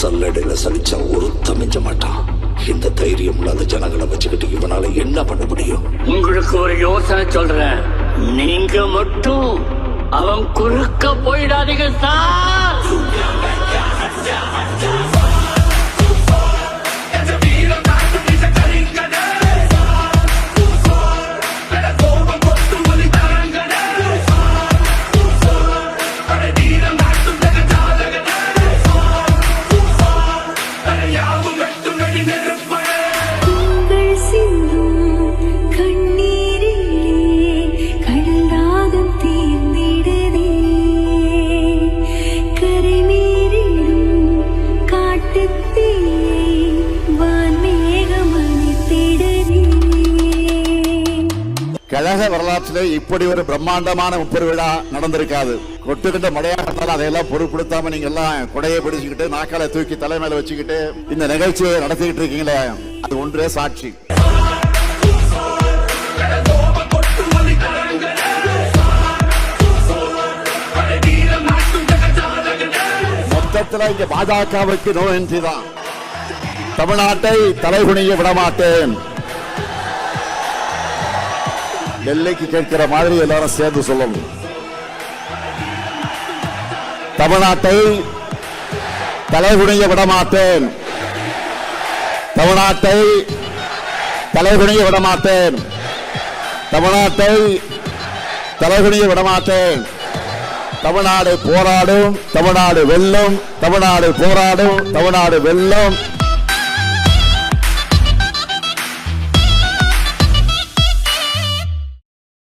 சல்லடையில சலிச்சா ஒருத்த மிஞ்ச மாட்டான். இந்த தைரியம் இல்லாத ஜனங்களை வச்சுக்கிட்டு இவனால என்ன பண்ண முடியும்? உங்களுக்கு ஒரு யோசனை சொல்றேன். நீங்க மட்டும் அவன் குறுக்க போயிடாதீங்க sir. I will make the கழக வரலாற்றிலே இப்படி ஒரு பிரம்மாண்டமான முப்பெரு விழா நடந்திருக்காது. கொட்டுக்கிட்ட மழையாக இருந்தாலும் அதையெல்லாம் பொருட்படுத்தாம நீங்க எல்லாம் கொடையை பிடிச்சுக்கிட்டு நாக்கால தூக்கி தலைமையில வச்சுக்கிட்டு இந்த நிகழ்ச்சியை நடத்திக்கிட்டு இருக்கீங்களே? அது ஒன்றே சாட்சி. மொத்தத்துல இங்க பாஜகவுக்கு நோயின்றி தான் தமிழ்நாட்டை தலைகுனிய விடமாட்டேன். டெல்லிக்கு கேட்கிற மாதிரி எல்லாரும் சேர்ந்து சொல்லணும். தமிழ்நாட்டை தலைகுனிய விடமாட்டேன். தமிழ்நாட்டை தலைகுனிய விடமாட்டேன். தமிழ்நாட்டை தலைகுனிய விடமாட்டேன். தமிழ்நாடு போராடும் தமிழ்நாடு வெல்லும் தமிழ்நாடு போராடும் தமிழ்நாடு வெல்லும்.